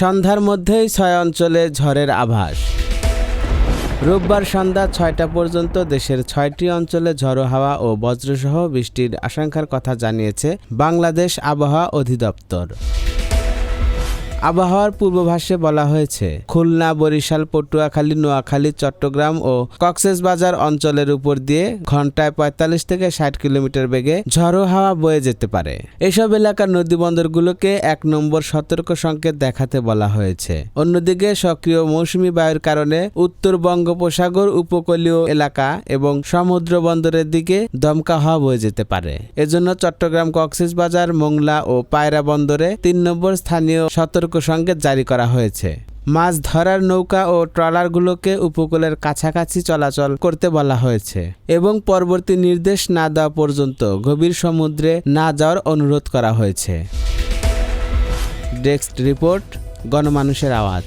সন্ধ্যার মধ্যেই ছয় অঞ্চলে ঝড়ের আভাস। রোববার সন্ধ্যা ছয়টা পর্যন্ত দেশের ছয়টি অঞ্চলে ঝড়ো হাওয়া ও বজ্রসহ বৃষ্টির আশঙ্কার কথা জানিয়েছে বাংলাদেশ আবহাওয়া অধিদপ্তর। আবহাওয়ার পূর্বাভাসে বলা হয়েছে, খুলনা, বরিশাল, পটুয়াখালী, নোয়াখালী, চট্টগ্রাম ও কক্সবাজার অঞ্চলের উপর দিয়ে ঘন্টায় পঁয়তাল্লিশ থেকে ষাট কিলোমিটার বেগে ঝড়ো হাওয়া বয়ে যেতে পারে। এসব এলাকার নদীবন্দরগুলোকে এক নম্বর সতর্ক সংকেত দেখাতে বলা হয়েছে। অন্যদিকে সক্রিয় মৌসুমী বায়ুর কারণে উত্তর বঙ্গোপসাগর উপকূলীয় এলাকা এবং সমুদ্র বন্দরের দিকে দমকা হাওয়া বয়ে যেতে পারে। এজন্য চট্টগ্রাম, কক্সবাজার, মোংলা ও পায়রা বন্দরে তিন নম্বর স্থানীয় সতর্ক সংকেত জারি করা হয়েছে। মাছ ধরার নৌকা ও ট্রলারগুলোকে উপকূলের কাছাকাছি চলাচল করতে বলা হয়েছে এবং পরবর্তী নির্দেশ না দেওয়া পর্যন্ত গভীর সমুদ্রে না যাওয়ার অনুরোধ করা হয়েছে। ডেস্ক রিপোর্ট, গণমানুষের আওয়াজ।